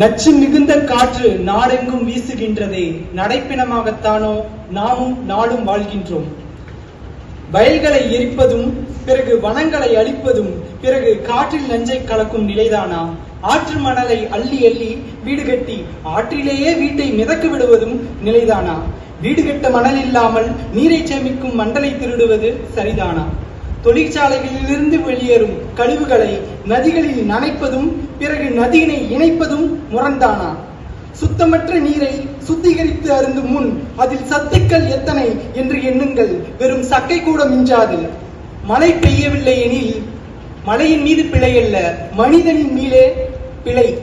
நச்சு மிகுந்த காற்று நாடெங்கும் வீசுகின்றதே நடைப்பிணமாகத்தானோ நாமும் நாடும் வாழ்கின்றோம். வயல்களை எரிப்பதும் பிறகு வனங்களை அழிப்பதும் பிறகு காற்றில் நஞ்சை கலக்கும் நிலைதானா? ஆற்று மணலை அள்ளி அள்ளி வீடு கட்டி ஆற்றிலேயே வீட்டை மிதக்க விடுவதும் நிலைதானா? வீடு கட்ட மணல் இல்லாமல் நீரை சேமிக்கும் மண்டலை திருடுவது சரிதானா? தொழிற்சாலைகளிலிருந்து வெளியேறும் கழிவுகளை நதிகளில் நனைப்பதும் பிறகு நதியினை இணைப்பதும் முரண்தானா? சுத்தமற்ற நீரை சுத்திகரித்து அருந்தும் முன் அதில் சத்துக்கள் எத்தனை என்று எண்ணுங்கள். வெறும் சக்கை கூட மிஞ்சாது. மழை பெய்யவில்லை எனில் மழையின் மீது பிழை அல்ல மனிதனின் மீதே பிழை.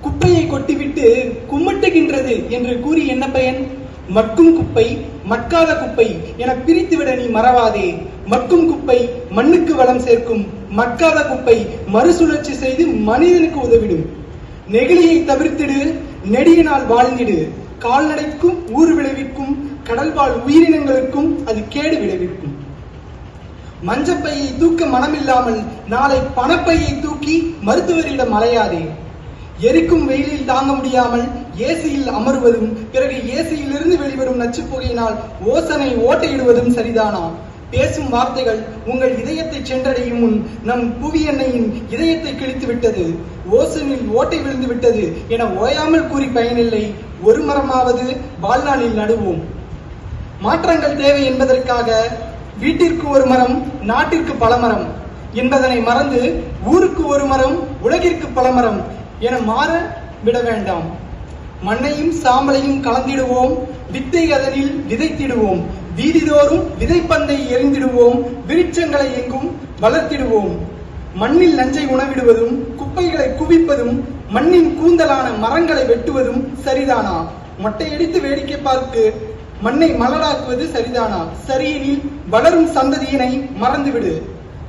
குப்பையை கொட்டிவிட்டு கும்மட்டுகின்றது என்று கூறி என்ன பயன்? மட்கும் குப்பை மட்காத குப்பை என பிரித்துவிட நீ மறவாதே. மக்கும் குப்பை மண்ணுக்கு வளம் சேர்க்கும் மட்காத குப்பை மறுசுழற்சி செய்து மனிதனுக்கு உதவிடும். நெகிழியை தவிர்த்திடு நெடியினால் வாழ்ந்திடு. கால்நடைக்கும் ஊர் விளைவிக்கும் கடல்வாழ் உயிரினங்களுக்கும் அது கேடு விளைவிக்கும். மஞ்சப்பையை தூக்க மனமில்லாமல் நாளை பணப்பையை தூக்கி மருத்துவரிடம் அலையாதே. எரிக்கும் வெயிலில் தாங்க முடியாமல் ஏசியில் அமர்வதும் பிறகு ஏசியிலிருந்து வெளிவரும் நச்சுப்புகையினால் ஓசனை ஓட்டையிடுவதும் சரிதானா? பேசும் வார்த்தைகள் உங்கள் இதயத்தை சென்றடையும் முன் நம் புவி எண்ணெயின் இதயத்தை கிழித்து விட்டது. ஓசனில் ஓட்டை விழுந்து விட்டது என ஓயாமல் கூறி பயனில்லை. ஒரு மரமாவது வாழ்நாளில் நடுவோம். மாற்றங்கள் தேவை என்பதற்காக வீட்டிற்கு ஒரு மரம் நாட்டிற்கு பல மரம் என்பதனை மறந்து ஊருக்கு ஒரு மரம் உலகிற்கு பல மரம் என மாற விட வேண்டாம். மண்ணையும் சாம்பலையும் கலந்திடுவோம். வித்தை அதனில் விதைத்திடுவோம். வீதிதோறும் விதைப்பந்தை எரிந்திடுவோம் விருட்சங்களை எங்கும் வளர்த்திடுவோம். மண்ணில் நஞ்சை உணவிடுவதும் குப்பைகளை குவிப்பதும் மண்ணின் கூந்தலான மரங்களை வெட்டுவதும் சரிதானா? மொட்டையடித்து வேடிக்கை பார்த்து மண்ணை மலடாக்குவது சரிதானா? சரியெனில் வளரும் சந்ததியினை மறந்துவிடு.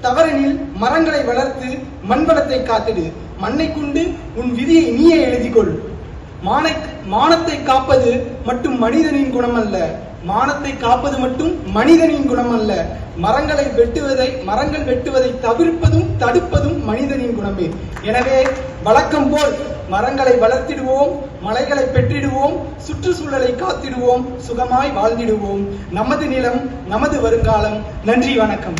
தவறெனில் மரங்களை வளர்த்து மண்வளத்தை காத்திடு. மண்ணை கொண்டு உன் விதியை நீயே எழுதிக்கொள். மானை மானத்தை காப்பது மட்டும் மனிதனின் குணமல்ல. மானத்தை காப்பது மட்டும் மனிதனின் குணம் அல்ல மரங்களை வெட்டுவதை மரங்கள் வெட்டுவதை தவிர்ப்பதும் தடுப்பதும் மனிதனின் குணமே. எனவே வழக்கம் போல் மரங்களை வளர்த்திடுவோம் மலைகளை பெற்றிடுவோம் சுற்றுச்சூழலை காத்திடுவோம் சுகமாய் வாழ்ந்திடுவோம். நமது நிலம் நமது வருங்காலம். நன்றி வணக்கம்.